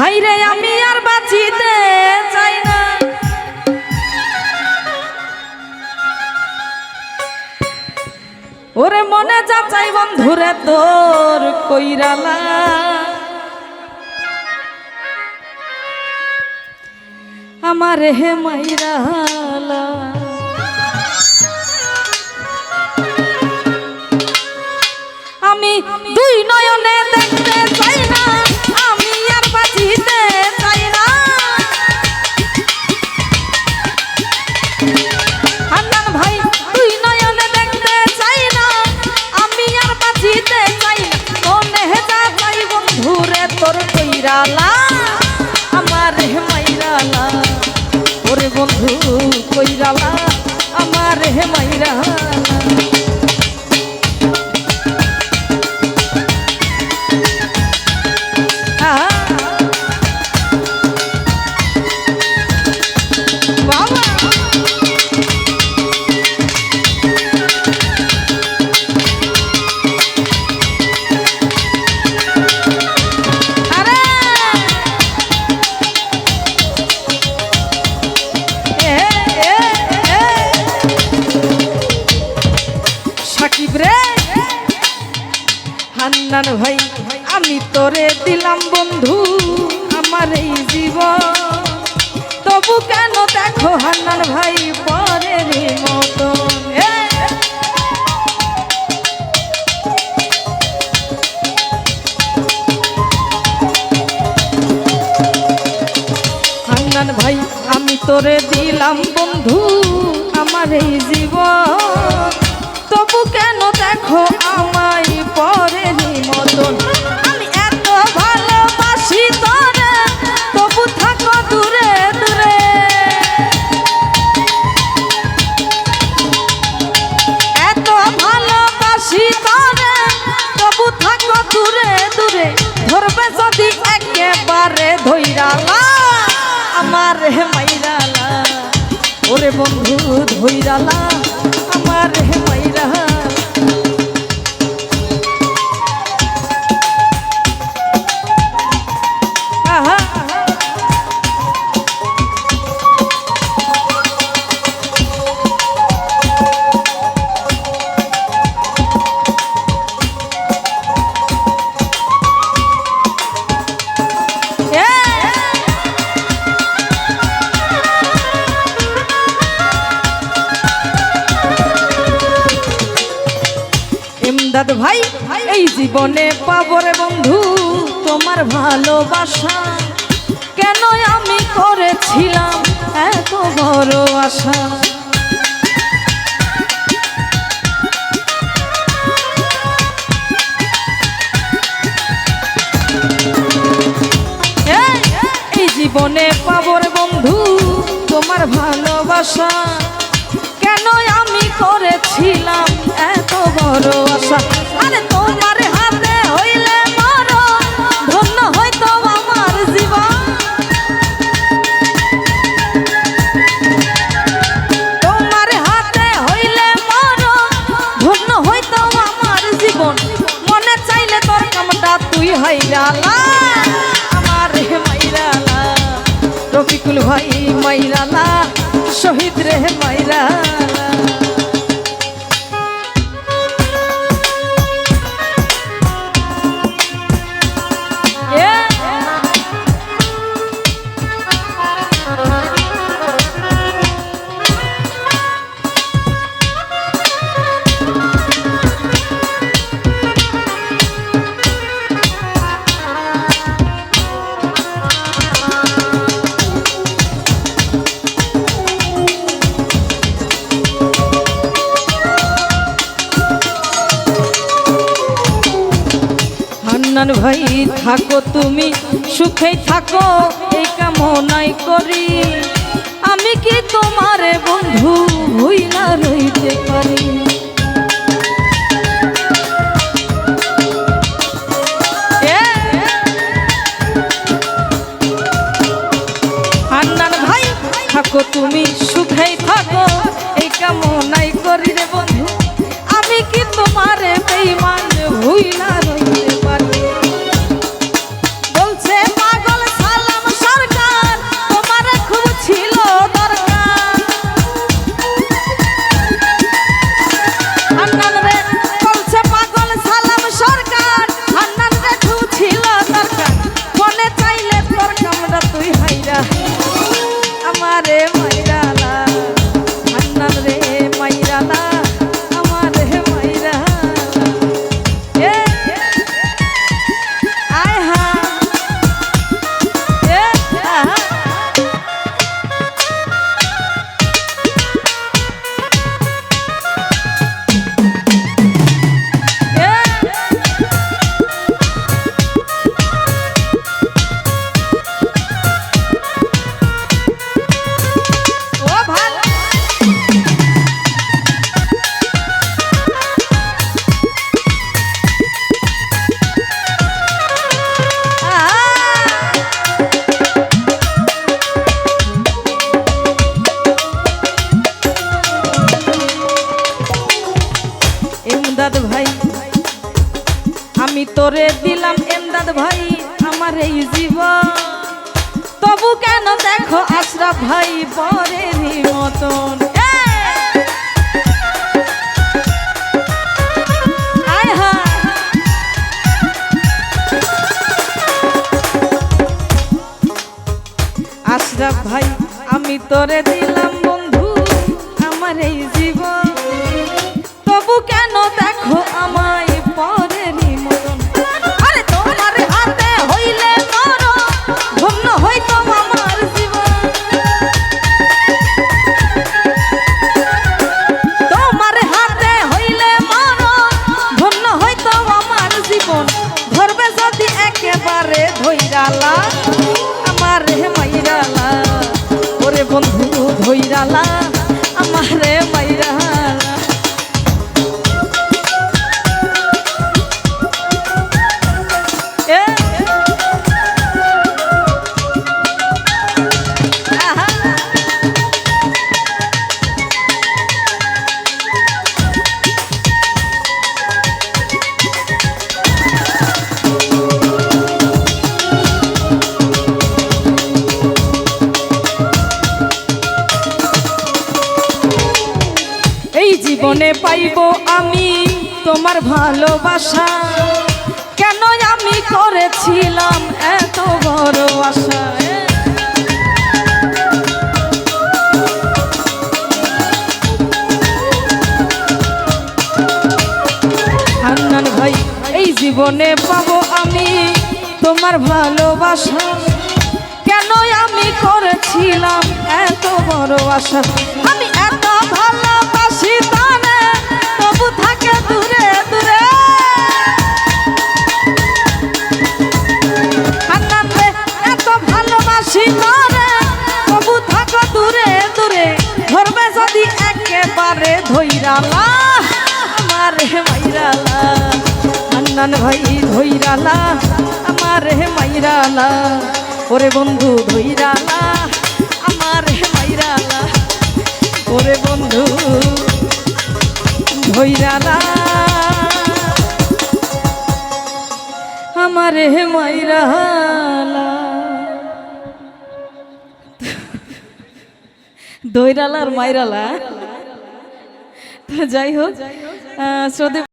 হাইরে আমি আর বাঁচিতে চাই না। ওরে মনে যা চাই বন্ধুরে তোর কইরালা আমার হে মাইরালা বন্ধু কইরালা আমার হে মাইরালা হান্নান ভাই, আমি তোরে দিলাম বন্ধু আমার এই জীবন। তবু কেন দেখো হান্নান ভাই, পরের মতন। হান্নান ভাই, আমি তোরে দিলাম বন্ধু আমার এই জীবন। দূরে দূরে। ধরবে যদি একেবারে ধৈরালা আমার হে মাইরালা ওরে বন্ধু ধৈরালা আমার হে মাইরালা ইমদাদ ভাই, এই জীবনে পাবরে বন্ধু, তোমার ভালোবাসা কেন আমি করেছিলাম? এত বড় আশা। জীবনে পাবর বন্ধু, তোমার ভালোবাসা রফিকুল ভাই মাইরালা শহীদ রে মাইরালা হান্নান ভাই, থাকো তুমি সুখে থাকো, এই কামনাই করি। আমি কি তোমার বন্ধু হইলা রইতে পারি? থাকো তুমি, সুখেই থাকো, এই কামনাই করি রে বন্ধু। আমারে আমি তোরে দিলাম এমদাদ ভাই, আমার এই জীবন। তবু কেন দেখো আশরাফ ভাই পরেরই মতন? ভাই, আমি তোরে দিলাম একেবারে ধৈরালা আমার হে মাইরালা ওরে বন্ধু ধৈরালা আমার জীবনে পাইব আমি তোমার ভালোবাসা। কেন আমি করেছিলাম এত বড় আশা? হান্নান ভাই, এই জীবনে পাবো আমি তোমার ভালোবাসা। কেন আমি করেছিলাম এত বড় আশা? আমি একেবারে ধৈরালা, আমার মাইরালা হান্নান ভাই ধৈরালা, আমার মাইরালা, ওরে বন্ধু ধৈরালা, আমার মাইরালা, ওরে বন্ধু ধৈরালা। আমার মাইরালা। দৈরালা আর মাইরালা? যাই হোক আহ, শ্রদ্ধেয়